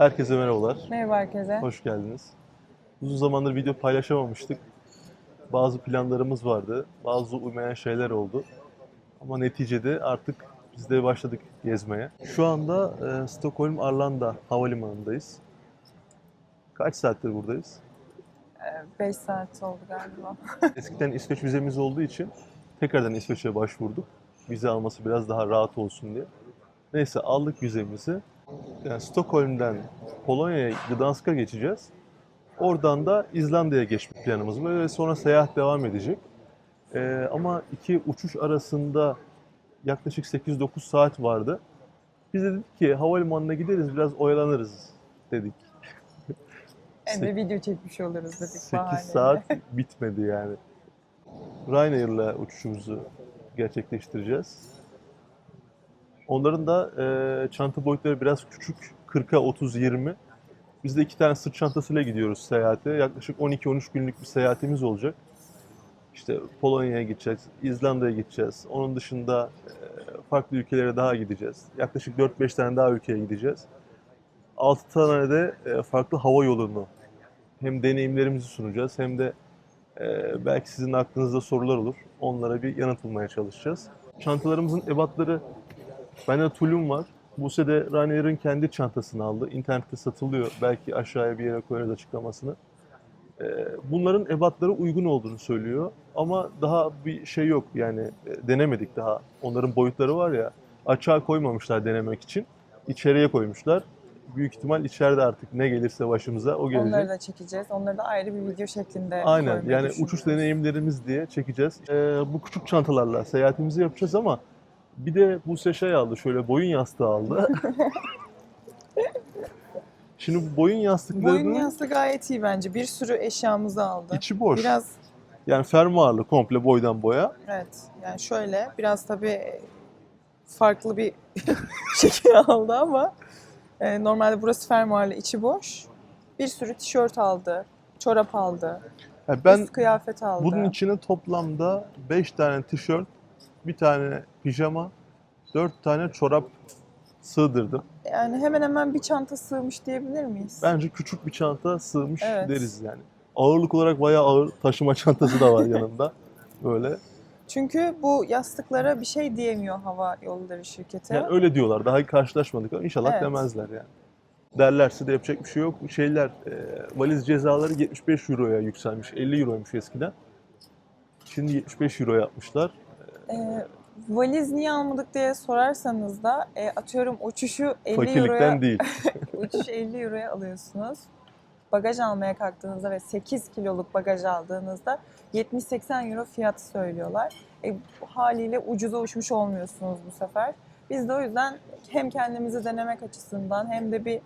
Herkese merhabalar. Merhaba herkese. Hoş geldiniz. Uzun zamandır video paylaşamamıştık. Bazı planlarımız vardı. Bazı uymayan şeyler oldu. Ama neticede artık biz de başladık gezmeye. Şu anda e, Stockholm Arlanda havalimanındayız. Kaç saattir buradayız? 5 saat oldu galiba. Eskiden İsveç vizemiz olduğu için tekrardan İsveç'e başvurduk. Vize alması biraz daha rahat olsun diye. Neyse aldık vizemizi. Yani Stockholm'den Polonya'ya, Gdansk'a geçeceğiz. Oradan da İzlanda'ya geçme planımız var ve sonra seyahat devam edecek. Ee, ama iki uçuş arasında yaklaşık 8-9 saat vardı. Biz de dedik ki havalimanına gideriz biraz oyalanırız dedik. Hem de video çekmiş oluruz dedik 8 bahaneyle. saat bitmedi yani. Ryanair'la uçuşumuzu gerçekleştireceğiz. Onların da e, çanta boyutları biraz küçük. 40'a 30-20. Biz de iki tane sırt çantasıyla gidiyoruz seyahate. Yaklaşık 12-13 günlük bir seyahatimiz olacak. İşte Polonya'ya gideceğiz, İzlanda'ya gideceğiz. Onun dışında e, farklı ülkelere daha gideceğiz. Yaklaşık 4-5 tane daha ülkeye gideceğiz. 6 tane de e, farklı hava yolunu hem deneyimlerimizi sunacağız hem de e, belki sizin aklınızda sorular olur. Onlara bir yanıt bulmaya çalışacağız. Çantalarımızın ebatları bende tulum var. Buse de Ryanair'ın kendi çantasını aldı. İnternette satılıyor. Belki aşağıya bir yere koyarız açıklamasını. E, bunların ebatları uygun olduğunu söylüyor. Ama daha bir şey yok yani e, denemedik daha. Onların boyutları var ya açığa koymamışlar denemek için. İçeriye koymuşlar. Büyük ihtimal içeride artık ne gelirse başımıza o gelecek. Onları da çekeceğiz. Onları da ayrı bir video şeklinde Aynen yani uçuş deneyimlerimiz diye çekeceğiz. Ee, bu küçük çantalarla seyahatimizi yapacağız ama bir de bu şey aldı şöyle boyun yastığı aldı. Şimdi bu boyun yastıklarının Boyun yastığı gayet iyi bence. Bir sürü eşyamızı aldı. içi boş. Biraz Yani fermuarlı komple boydan boya. evet yani şöyle biraz tabii farklı bir şekil aldı ama e, normalde burası fermuarlı içi boş. Bir sürü tişört aldı. Çorap aldı. Yani ben üst kıyafet aldı. bunun içine toplamda 5 tane tişört, bir tane pijama, 4 tane çorap sığdırdım. Yani hemen hemen bir çanta sığmış diyebilir miyiz? Bence küçük bir çanta sığmış Evet. deriz yani. Ağırlık olarak bayağı ağır taşıma çantası da var yanında. Böyle. Çünkü bu yastıklara bir şey diyemiyor hava yolları şirketi. Yani öyle diyorlar. Daha karşılaşmadık ama inşallah Evet. demezler yani. Derlerse de yapacak bir şey yok. Şeyler, e, valiz cezaları 75 euroya yükselmiş. 50 euroymuş eskiden. Şimdi 75 euro yapmışlar. Ee, valiz niye almadık diye sorarsanız da e, atıyorum uçuşu 50 Fakirlikten euroya değil. uçuşu 50 euroya alıyorsunuz. Bagaj almaya kalktığınızda ve 8 kiloluk bagaj aldığınızda 70-80 euro fiyat söylüyorlar. E, haliyle ucuza uçmuş olmuyorsunuz bu sefer. Biz de o yüzden hem kendimizi denemek açısından hem de bir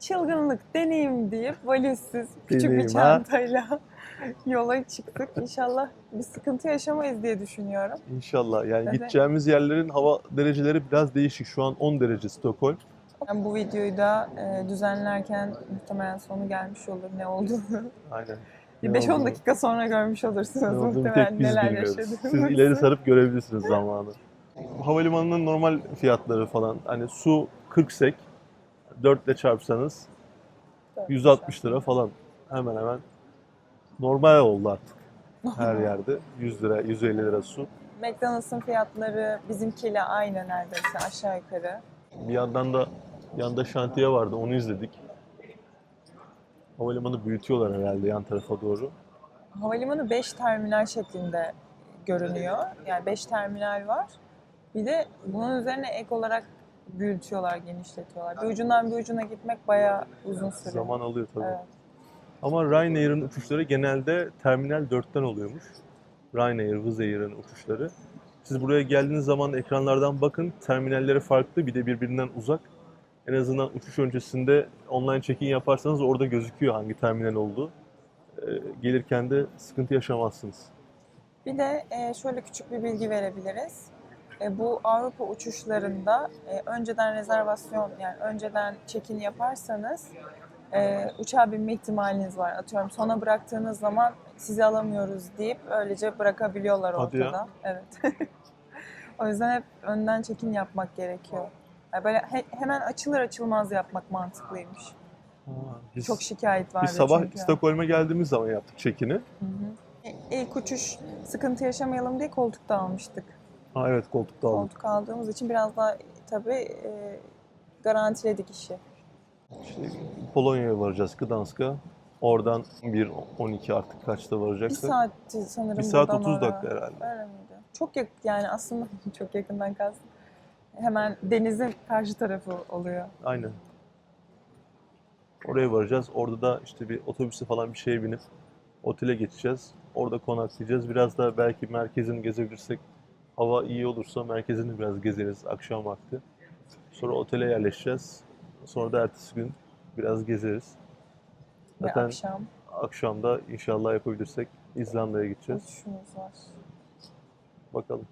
çılgınlık, deneyim deyip valizsiz küçük Deneyim, bir ha? çantayla yola çıktık. İnşallah bir sıkıntı yaşamayız diye düşünüyorum. İnşallah. Yani Evet. gideceğimiz yerlerin hava dereceleri biraz değişik. Şu an 10 derece Stockholm. Ben bu videoyu da e, düzenlerken muhtemelen sonu gelmiş olur ne olduğunu. Aynen. Bir Ne 5-10 olduğunu- dakika sonra görmüş olursunuz muhtemelen neler yaşadığımızı. Siz ileri sarıp görebilirsiniz zamanı. Havalimanının normal fiyatları falan hani su 40 sek 4 ile çarpsanız 160 lira falan hemen hemen normal oldu artık her yerde 100 lira 150 lira su. McDonald's'ın fiyatları bizimkiyle aynı neredeyse aşağı yukarı. Bir yandan da yanda şantiye vardı onu izledik. Havalimanı büyütüyorlar herhalde yan tarafa doğru. Havalimanı 5 terminal şeklinde görünüyor. Yani 5 terminal var. Bir de bunun üzerine ek olarak büyütüyorlar, genişletiyorlar. Bir ucundan bir ucuna gitmek bayağı uzun sürüyor. Zaman alıyor tabii. Evet. Ama Ryanair'ın uçuşları genelde Terminal 4'ten oluyormuş. Ryanair, Wizz Air'ın uçuşları. Siz buraya geldiğiniz zaman ekranlardan bakın. Terminalleri farklı, bir de birbirinden uzak. En azından uçuş öncesinde online check-in yaparsanız orada gözüküyor hangi terminal olduğu. Ee, gelirken de sıkıntı yaşamazsınız. Bir de e, şöyle küçük bir bilgi verebiliriz. E, Bu Avrupa uçuşlarında e, önceden rezervasyon yani önceden check-in yaparsanız e, uçağa binme ihtimaliniz var. Atıyorum sona bıraktığınız zaman sizi alamıyoruz deyip öylece bırakabiliyorlar Hadi ya. ortada. Evet. o yüzden hep önden check-in yapmak gerekiyor. Yani böyle he- hemen açılır açılmaz yapmak mantıklıymış. Biz, Çok şikayet vardı biz sabah çünkü. Stockholm'a geldiğimiz zaman yaptık çekini. Hı hı. İlk uçuş sıkıntı yaşamayalım diye koltukta almıştık. Ha evet koltukta aldık. Koltuk aldığımız için biraz daha tabii e, garantiledik işi. İşte Polonya'ya varacağız Gdansk'a. Oradan 1.12 artık kaçta Bir saatti sanırım Bir saat buradan 30 oraya. dakika herhalde. Öyle miydi? Çok yakın yani aslında çok yakından kastım. Hemen denizin karşı tarafı oluyor. Aynen. Oraya varacağız. Orada da işte bir otobüse falan bir şeye binip otele geçeceğiz. Orada konaklayacağız. Biraz da belki merkezini gezebilirsek hava iyi olursa merkezini biraz gezeriz akşam vakti. Sonra otele yerleşeceğiz. Sonra da ertesi gün biraz gezeriz. Ve Zaten akşam akşam da inşallah yapabilirsek İzlanda'ya gideceğiz. uçuşumuz var. Bakalım.